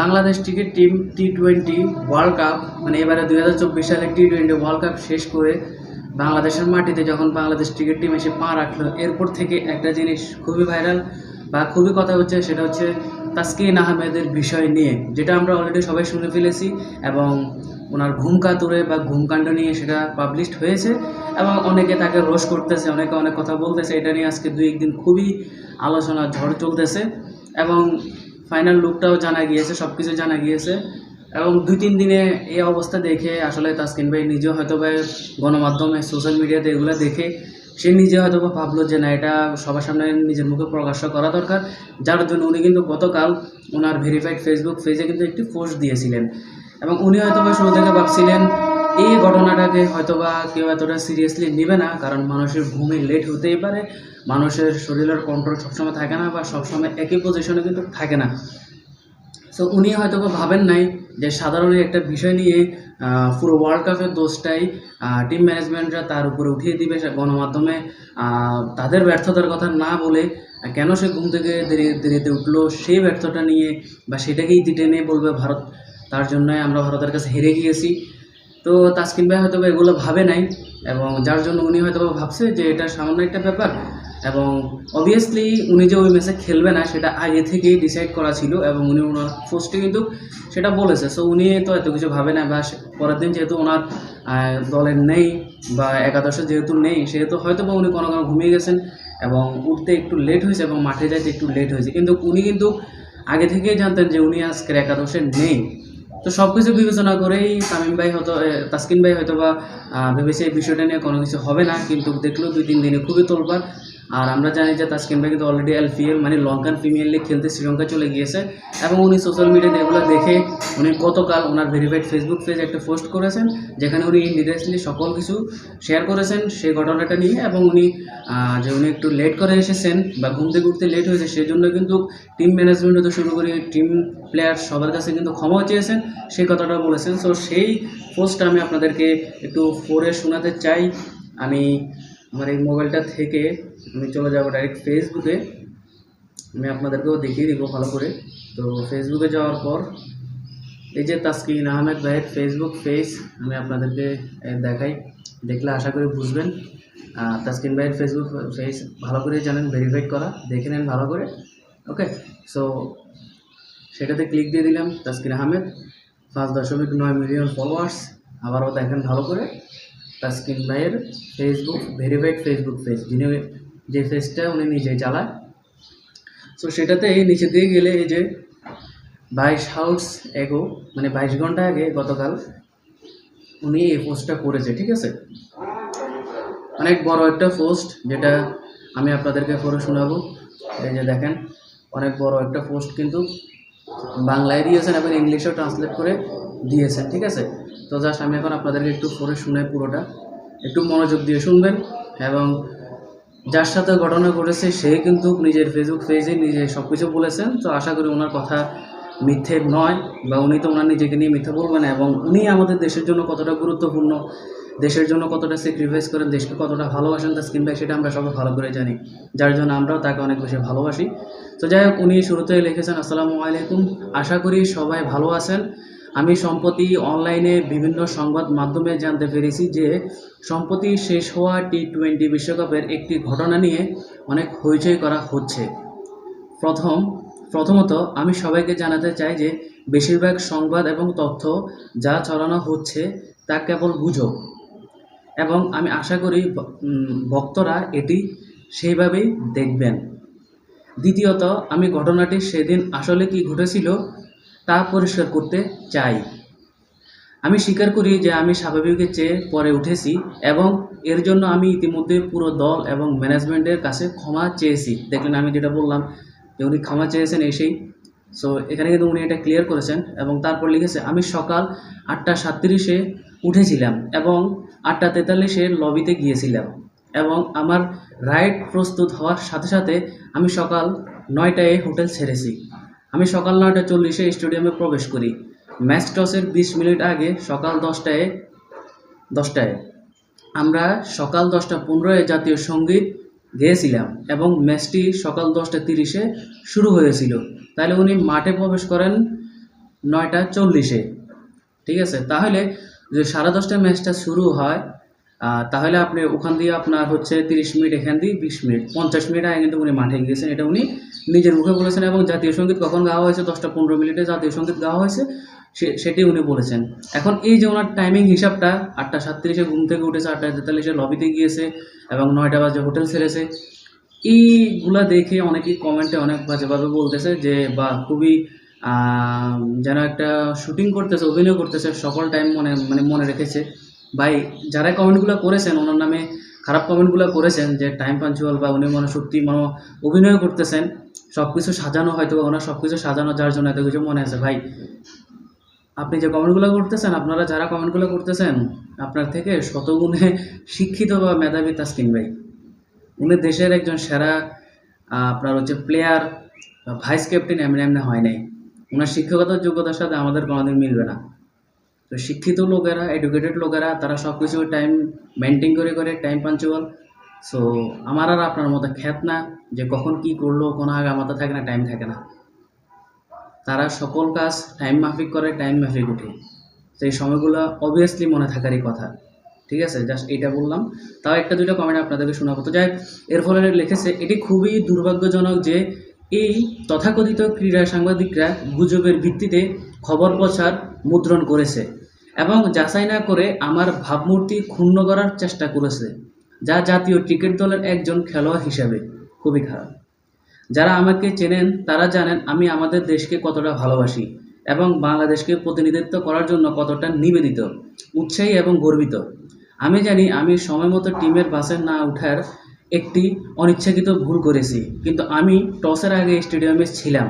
Bangladesh cricket team T twenty World Cup মানে এবারে দুই হাজার চব্বিশ সালে টি টোয়েন্টি ওয়ার্ল্ড কাপ শেষ করে বাংলাদেশের মাটিতে যখন বাংলাদেশ ক্রিকেট টিম এসে পা রাখল, এরপর থেকে একটা জিনিস খুবই ভাইরাল বা খুবই কথা হচ্ছে, সেটা হচ্ছে তাসকিন আহমেদের বিষয় নিয়ে, যেটা আমরা অলরেডি সবাই শুনে ফেলেছি এবং ওনার ঘুম কাতুরে বা ঘুমকাণ্ড নিয়ে সেটা পাবলিশড হয়েছে এবং অনেকে তাকে রোষ করতেছে, অনেকে অনেক কথা বলতেছে, এটা নিয়ে আজকে দুই একদিন খুবই আলোচনা ঝড় চলতেছে এবং ফাইনাল লুকটাও জানা গিয়েছে সব কিছু জানা গিয়েছে। এবং দুই তিন দিনে এই অবস্থা দেখে আসলে তাসকিন ভাই নিজেও হয়তো বা গণমাধ্যমে সোশ্যাল মিডিয়াতে এগুলো দেখে সে নিজে হয়তো বা ভাবলো যে না, এটা সবার সামনে নিজের মুখে প্রকাশ করা দরকার। যার জন্য উনি কিন্তু গতকাল ওনার ভেরিফাইড ফেসবুক পেজে কিন্তু একটি পোস্ট দিয়েছিলেন। এবং উনি হয়তো বা শুরু থেকে ভাবছিলেন, এই ঘটনাটাকে হয়তোবা কেউ এতটা সিরিয়াসলি নেবে না, কারণ মানুষের ঘুমে লেট হতেই পারে। মানুষের শরীরের কন্ট্রোল সবসময় থাকে না বা সবসময় একই পজিশনে কিন্তু থাকে না। সো উনি হয়তো ভাবেন নাই যে সাধারণ একটা বিষয় নিয়ে পুরো ওয়ার্ল্ড কাপের দোষটাই টিম ম্যানেজমেন্টরা তার উপরে উঠিয়ে দিবে গণমাধ্যমে। তাদের ব্যর্থতার কথা না বলে কেন সে ঘুম থেকে দেরি, দেরিতে উঠল, সেই ব্যর্থতা নিয়ে বা সেটাকেই টেনে বলবে ভারত, তার জন্যই আমরা ভারতের কাছে হেরে গিয়েছি। তো, তাসকিন ভাই হয়তো এগুলো ভাবে নাই এবং যার জন্য উনি হয়তো ভাবছে যে এটা সামান্য একটা ব্যাপার। এবং অবভিয়াসলি উনি যে ওই ম্যাচে খেলবে না, সেটা আগে থেকেই ডিসাইড করা ছিল এবং উনি ওনার পোস্টে কিন্তু সেটা বলেছে। সো উনি তো এত কিছু ভাবে না বা পরের দিন যেহেতু ওনার দলের নেই বা একাদশে যেহেতু নেই, সেহেতু হয়তো বা উনি কোনো কোনো ঘুমিয়ে গেছেন এবং উঠতে একটু লেট হয়েছে এবং মাঠে যাইতে একটু লেট হয়েছে। কিন্তু উনি কিন্তু আগে থেকেই জানতেন যে উনি আজকের একাদশে নেই। তো সব কিছু বিবেচনা করেই তামিম ভাই হয়তো তাসকিন ভাই হয়তো বা ভেবেছে এই বিষয়টা নিয়ে কোনো কিছু হবে না, কিন্তু দেখল দুই তিন দিনে খুবই তোলবার আর আমরা জানি যে তাসকিন ভাই কিন্তু অলরেডি এলপিএল মানে লঙ্কান প্রিমিয়ার লিগ খেলতে শ্রীলঙ্কা চলে গিয়েছে এবং উনি সোশ্যাল মিডিয়াতে এগুলো দেখে উনি গতকাল ওনার ভেরিফাইড ফেসবুক পেজে একটা পোস্ট করেছেন, যেখানে উনি ডিটেলসলি সকল কিছু শেয়ার করেছেন সেই ঘটনাটা নিয়ে এবং উনি যে উনি একটু লেট করে এসেছেন বা ঘুমতে ঘুরতে লেট হয়েছে সেই জন্য কিন্তু টিম ম্যানেজমেন্ট হতে শুরু করে টিম প্লেয়ার সবার কাছে কিন্তু ক্ষমাও চেয়েছেন, সেই কথাটা বলেছেন। সো সেই পোস্টটা আমি আপনাদেরকে একটু পড়ে শোনাতে চাই। আমি আমার এই মোবাইলটা থেকে আমি চলে যাব ডাইরেক্ট ফেসবুকে আমি আপনাদেরকেও দেখিয়ে দিব ভালো করে। তো ফেসবুকে যাওয়ার পর, এই যে তাসকিন আহমেদ ভাইয়ের ফেসবুক পেজ আমি আপনাদেরকে দেখাই। দেখলে আশা করি বুঝবেন। তাসকিন ভাইয়ের ফেসবুক পেজ ভালো করে জানেন ভেরিফাইড করা। দেখে নেন ভালো করে। ওকে সো সেটাতে ক্লিক দিয়ে দিলাম তাসকিন আহমেদ। পাঁচ দশমিক নয় মিলিয়ন ফলোয়ার্স আবারও দেখেন ভালো করে। তাসকিন ভাইয়ের ফেসবুক ভেরিফাইড ফেসবুক পেজ যিনি যে ফেসটা উনি নিজে চালায় সো সেটাতে নিচে দিয়ে গেলে এই যে বাইশ হাউস এগো মানে বাইশ ঘণ্টা আগে গতকাল উনি এই পোস্টটা করেছে, ঠিক আছে? অনেক বড় একটা পোস্ট যেটা আমি আপনাদেরকে পড়ে শোনাবো। এই যে দেখেন, অনেক বড় একটা পোস্ট কিন্তু বাংলায় দিয়েছেন এবং ইংলিশেও ট্রান্সলেট করে দিয়েছেন, ঠিক আছে? তো জাস্ট আমি এখন আপনাদেরকে একটু পড়ে শুনাই পুরোটা। একটু মনোযোগ দিয়ে শুনবেন এবং যার সাথে ঘটনা ঘটেছে, সে কিন্তু নিজের ফেসবুক পেজে নিজে সব কিছু বলেছেন। তো আশা করি ওনার কথা মিথ্যে নয় বা উনি তো ওনার নিজেকে নিয়ে মিথ্যা বলবেন না এবং উনি আমাদের দেশের জন্য কতটা গুরুত্বপূর্ণ, দেশের জন্য কতটা স্যাক্রিফাইস করেন, দেশকে কতটা ভালোবাসেন তার স্কিন ভাই সেটা আমরা সবাই ভালো করে জানি। যার জন্য আমরাও তাকে অনেক বেশি ভালোবাসি। তো যাই হোক, উনি শুরুতেই লিখেছেন, আসসালামু আলাইকুম। আশা করি সবাই ভালো আছেন। আমি সম্প্রতি অনলাইনে বিভিন্ন সংবাদ মাধ্যমে জানতে পেরেছি যে সম্প্রতি শেষ হওয়া টি টোয়েন্টি বিশ্বকাপের একটি ঘটনা নিয়ে অনেক হইচই করা হচ্ছে। প্রথম, প্রথমত আমি সবাইকে জানাতে চাই যে বেশিরভাগ সংবাদ এবং তথ্য যা ছড়ানো হচ্ছে তা কেবল গুজব। এবং আমি আশা করি ভক্তরা এটি সেইভাবেই দেখবেন। দ্বিতীয়ত, আমি ঘটনাটি সেদিন আসলে কি ঘটেছিল তা পরিষ্কার করতে চাই। আমি স্বীকার করি যে আমি স্বাভাবিকের চেয়ে পরে উঠেছি এবং এর জন্য আমি ইতিমধ্যে পুরো দল এবং ম্যানেজমেন্টের কাছে ক্ষমা চেয়েছি। দেখলেন আমি যেটা বললাম যে উনি ক্ষমা চেয়েছেন এসেই। সো এখানে কিন্তু উনি এটা ক্লিয়ার করেছেন এবং তারপর লিখেছে, আমি সকাল আটটা সাতত্রিশে উঠেছিলাম এবং আটটা তেতাল্লিশে লবিতে গিয়েছিলাম এবং আমার রাইড প্রস্তুত হওয়ার সাথে সাথে আমি সকাল নয়টায় হোটেল ছেড়েছি। আমি সকাল নয়টা চল্লিশে স্টেডিয়ামে প্রবেশ করি। ম্যাচ টসের বিশ মিনিট আগে সকাল দশটায় দশটায়। আমরা সকাল দশটা পনেরোয় জাতীয় সংগীত গেয়েছিলাম এবং ম্যাচটি সকাল দশটা তিরিশে শুরু হয়েছিল। তাহলে উনি মাঠে প্রবেশ করেন নয়টা চল্লিশে। ঠিক আছে? তাহলে যে সাড়ে দশটায় ম্যাচটা শুরু হয় তাহলে আপনি ওখান দিয়ে আপনার হচ্ছে তিরিশ মিনিট এখান দিয়ে বিশ মিনিট, পঞ্চাশ মিনিট, আগে কিন্তু উনি মাঠে গিয়েছেন, এটা উনি নিজের মুখে বলেছেন এবং জাতীয় সংগীত কখন গাওয়া হয়েছে, দশটা পনেরো মিনিটে জাতীয় সংগীত গাওয়া হয়েছে, সে, সেটি উনি বলেছেন। এখন এই যে ওনার টাইমিং হিসাবটা, আটটা সাতত্রিশে ঘুম থেকে উঠেছে, আটটা তেতাল্লিশে লবিতে গিয়েছে এবং নয়টা বাজে হোটেল ছেড়েছে। এইগুলা দেখে অনেকেই কমেন্টে অনেক বাজেভাবে বলতেছে যে, বা খুবই যেন একটা শুটিং করতেছে, অভিনয় করতেছে, সকল টাইম মনে মানে মনে রেখেছে। ভাই যারা কমেন্টগুলো করেছেন, ওনার নামে খারাপ কমেন্টগুলো করেছেন যে টাইম পাঞ্চুয়াল বা উনি মনে সত্যি মনে অভিনয় করতেছেন সব কিছু সাজানো হয়তো বা ওনার সব কিছু সাজানো যার জন্য এত কিছু মনে আছে। ভাই, আপনি যে কমেন্টগুলো করতেছেন, আপনারা যারা কমেন্টগুলো করতেছেন, আপনার থেকে শতগুণে শিক্ষিত বা মেধাবী তাসকিন ভাই। উনি দেশের একজন সেরা আপনার হচ্ছে প্লেয়ার ভাইস ক্যাপ্টেন এমনি এমনি হয় নাই। ওনার শিক্ষকতার যোগ্যতার সাথে আমাদের কোনোদিন মিলবে না। তো শিক্ষিত লোকেরা এডুকেটেড লোকেরা, তারা সব কিছু টাইম মেনটেন করে করে টাইম পাঞ্চুয়াল সো আমার আর আপনার মতো খ্যাত না যে কখন কি করল, কোনো আগে মাথা থাকে না টাইম থাকে না। তারা সকল কাজ টাইম মাফিক করে টাইম মাফিক উঠে। সেই সময়গুলো অবভিয়াসলি মনে থাকারই কথা। ঠিক আছে? জাস্ট এইটা বললাম। তাও একটা দুইটা কমেন্ট আপনাদেরকে শোনাবো। তো যাই এর ফলে লিখেছে, এটি খুবই দুর্ভাগ্যজনক যে এই তথাকথিত ক্রীড়া সাংবাদিকরা গুজবের ভিত্তিতে খবর প্রচার মুদ্রণ করেছে। এবং যাচাই না করে আমার ভাবমূর্তি ক্ষুণ্ণ করার চেষ্টা করেছে, যা জাতীয় ক্রিকেট দলের একজন খেলোয়াড় হিসাবে খুবই খারাপ। যারা আমাকে চেনেন, তারা জানেন আমি আমাদের দেশকে কতটা ভালোবাসি এবং বাংলাদেশকে প্রতিনিধিত্ব করার জন্য কতটা নিবেদিত, উৎসাহী এবং গর্বিত। আমি জানি আমি সময় মতো টিমের বাসে না ওঠার একটি অনিচ্ছাকৃত ভুল করেছি, কিন্তু আমি টসের আগে স্টেডিয়ামে ছিলাম।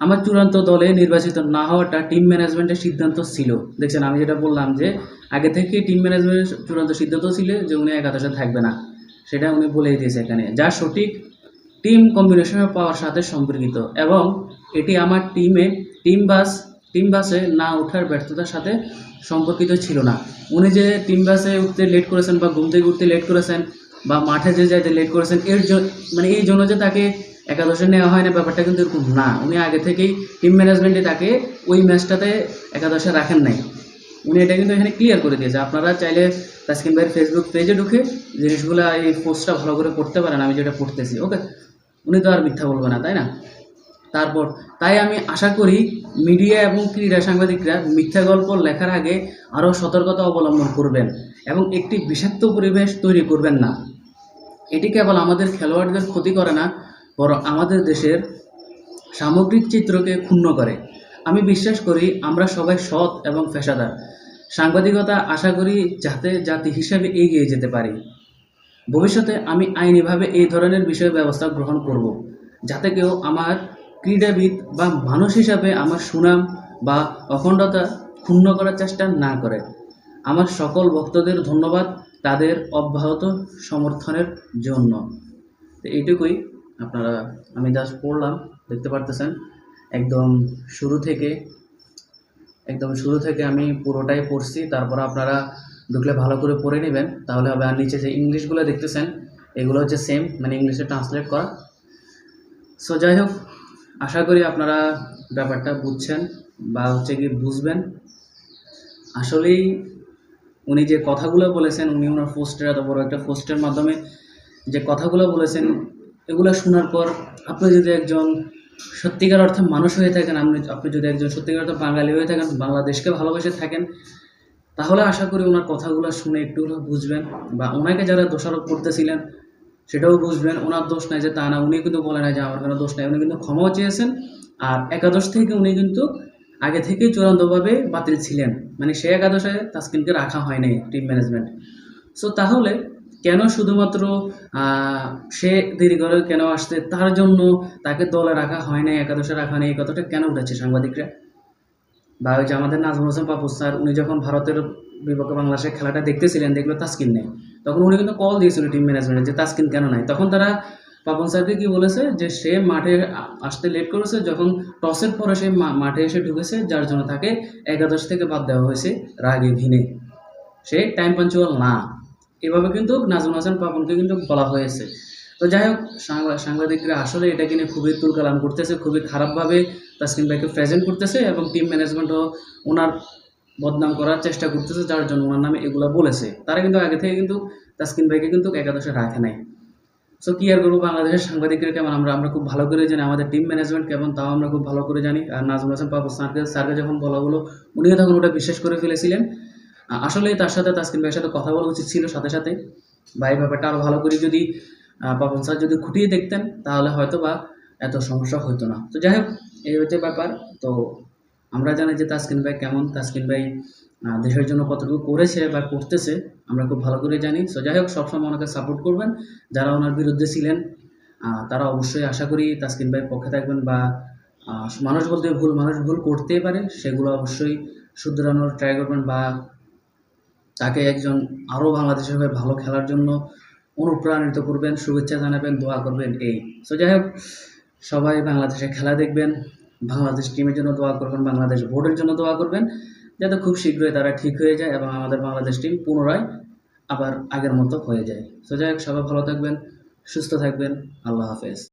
আমার চূড়ান্ত দলে নির্বাচিত না হওয়াটা টিম ম্যানেজমেন্টের সিদ্ধান্ত ছিল। দেখছেন, আমি যেটা বললাম যে, আগে থেকে টিম ম্যানেজমেন্টের চূড়ান্ত সিদ্ধান্ত ছিল যে উনি একাদশে থাকবে না। সেটা উনি বলেই দিয়েছে এখানে। যা সঠিক টিম কম্বিনেশনে পাওয়ার সাথে সম্পর্কিত এবং এটি আমার টিমে টিম বাস টিম বাসে না ওঠার ব্যর্থতার সাথে সম্পর্কিত ছিল না। উনি যে টিম বাসে উঠতে লেট করেছেন বা ঘুম থেকে উঠতে লেট করেছেন বা মাঠে যে যাইতে লেট করেছেন, এর মানে এই জন্য যে তাকে একাদশে নেওয়া হয় না, ব্যাপারটা কিন্তু এরকম না। উনি আগে থেকেই টিম ম্যানেজমেন্টে তাকে ওই ম্যাচটাতে একাদশে রাখেন নাই। উনি এটা কিন্তু এখানে ক্লিয়ার করে দিয়েছে। আপনারা চাইলে তাসকিন ভাইয়ের ফেসবুক পেজে ঢুকে জিনিসগুলো, এই পোস্টটা ভালো করে পড়তে পারেন, আমি যেটা পড়তেছি ওকে উনি তো আর মিথ্যা বলবে না, তাই না? তারপর, তাই আমি আশা করি মিডিয়া এবং ক্রীড়া সাংবাদিকরা মিথ্যা গল্প লেখার আগে আরও সতর্কতা অবলম্বন করবেন এবং একটি বিষাক্ত পরিবেশ তৈরি করবেন না। এটি কেবল আমাদের খেলোয়াড়দের ক্ষতি করে না, বরং আমাদের দেশের সামগ্রিক চিত্রকে ক্ষুণ্ণ করে। আমি বিশ্বাস করি আমরা সবাই সৎ এবং পেশাদার। সাংবাদিকতা আশা করি যাতে জাতি হিসাবে এগিয়ে যেতে পারি। ভবিষ্যতে আমি আইনিভাবে এই ধরনের বিষয় ব্যবস্থা গ্রহণ করব, যাতে কেউ আমার ক্রীড়াবিদ বা মানুষ হিসাবে আমার সুনাম বা অখণ্ডতা ক্ষুণ্ণ করার চেষ্টা না করে। আমার সকল ভক্তদের ধন্যবাদ তাদের অব্যাহত সমর্থনের জন্য। তো এইটুকুই আপনারা, আমি জাস্ট পড়লাম, দেখতে পারতেছেন। একদম শুরু থেকে, একদম শুরু থেকে আমি পুরোটাই পড়ছি। তারপর আপনারা ঢুকলে ভালো করে পড়ে নেবেন। তাহলে হবে, আর নিচে যে ইংলিশগুলো দেখতেছেন, এগুলো হচ্ছে সেম মানে ইংলিশে ট্রান্সলেট করা। সো যাই হোক আশা করি আপনারা ব্যাপারটা বুঝছেন বা হচ্ছে কি বুঝবেন। আসলেই উনি যে কথাগুলো বলেছেন, উনি ওনার পোস্টের এত বড় একটা পোস্টের মাধ্যমে যে কথাগুলো বলেছেন, এগুলো শোনার পর আপনি যদি একজন সত্যিকার অর্থে মানুষ হয়ে থাকেন, আপনি আপনি যদি একজন সত্যিকার অর্থে বাঙালি হয়ে থাকেন, বাংলাদেশকে ভালোবেসে থাকেন, তাহলে আশা করি ওনার কথাগুলো শুনে একটু বুঝবেন বা ওনাকে যারা দোষারোপ করতেছিলেন সেটাও বুঝবেন, ওনার দোষ নাই যে তা না, উনি কিন্তু বলে নাই যে আমার কোনো দোষ নাই, উনি কিন্তু ক্ষমাও চেয়েছেন। আর একাদশ থেকে উনি কিন্তু আগে থেকেই চূড়ান্তভাবে বাতিল ছিলেন। মানে সে একাদশে তাসকিনকে রাখা হয় নাই টিম ম্যানেজমেন্ট সো তাহলে কেন শুধুমাত্র সে দেরি করে কেন আসছে, তার জন্য তাকে দলে রাখা হয় নাই একাদশে রাখা নেই এই কথাটা কেন উঠেছে সাংবাদিকরা? বা ওই যে আমাদের নাজমুল হোসেন পাপু স্যার, উনি যখন ভারতের বিপক্ষে বাংলাদেশের খেলাটা দেখতেছিলেন, দেখল তাসকিন নেই। তখন উনি কিন্তু কল দিয়েছিল টিম ম্যানেজমেন্টে যে, তাসকিন কেন নাই? তখন তারা পাপন স্যারকে কি বলেছে যে, সে মাঠে আসতে লেট করেছে, যখন টসের পরে সে মাঠে এসে ঢুকেছে, যার জন্য তাকে একাদশ থেকে বাদ দেওয়া হয়েছে রাগে ঘিনে সে টাইম পাঞ্চুয়াল না। এভাবে কিন্তু নাজমুল হাসান পাপনকে কিন্তু বলা হয়েছে। তো যাই হোক সাংবা- সাংবাদিকরা আসলে এটাকে নিয়ে খুবই তুলকালাম করতেছে, খুবই খারাপভাবে তাসকিন ভাইকে প্রেজেন্ট করতেছে এবং টিম ম্যানেজমেন্টও ওনার বদনাম করার চেষ্টা করতেছে যার জন্য ওনার নামে এগুলো বলেছে। তারা কিন্তু আগে থেকে কিন্তু তাসকিন ভাইকে কিন্তু একাদশে রাখে নাই। সো কি আর করব? বাংলাদেশের সাংবাদিকরা কেমন? আমরা আমরা খুব ভালো করে জানি, আমাদের টিম ম্যানেজমেন্ট কেমন? তাও আমরা খুব ভালো করে জানি। আর নাজমুল হাসান, পাবু স্যারকে স্যারকে যখন বলা হলো, উনিও তখন ওটা বিশ্বাস করে ফেলেছিলেন। আ- আসলেই তার সাথে তাসকিন ভাইয়ের সাথে কথা বলা উচিত ছিল সাথে সাথে। এই ব্যাপারটা আরও ভালো করে যদি পাপন স্যার যদি খুঁটিয়ে দেখতেন, তাহলে হয়তো বা এত সমস্যা হতো না। তো যাই হোক, এই হচ্ছে ব্যাপার। তো আমরা জানি যে তাসকিন ভাই কেমন, তাসকিন ভাই দেশের জন্য কতটুকু করেছে বা করতেছে, আমরা খুব ভালো করে জানি। সো যাই হোক, সবসময় ওনাকে সাপোর্ট করবেন। যারা ওনার বিরুদ্ধে ছিলেন তারা অবশ্যই আশা করি তাসকিন ভাইয়ের পক্ষে থাকবেন বা মানুষ বলতে ভুল, মানুষ ভুল করতেই পারে, সেগুলো অবশ্যই শুধরানোর ট্রাই করবেন বা তাকে একজন আরও বাংলাদেশের হয়ে ভালো খেলার জন্য অনুপ্রাণিত করবেন, শুভেচ্ছা জানাবেন, দোয়া করবেন, এই। সো যাই হোক, সবাই বাংলাদেশে খেলা দেখবেন। বাংলাদেশ টিমের জন্য দোয়া করবেন, বাংলাদেশ বোর্ডের জন্য দোয়া করবেন, যাতে খুব শীঘ্রই তারা ঠিক হয়ে যায় এবং আমাদের বাংলাদেশ টিম পুনরায় আবার আগের মতো হয়ে যায়। সো যাই হোক, সবাই ভালো থাকবেন, সুস্থ থাকবেন, আল্লাহ হাফেজ।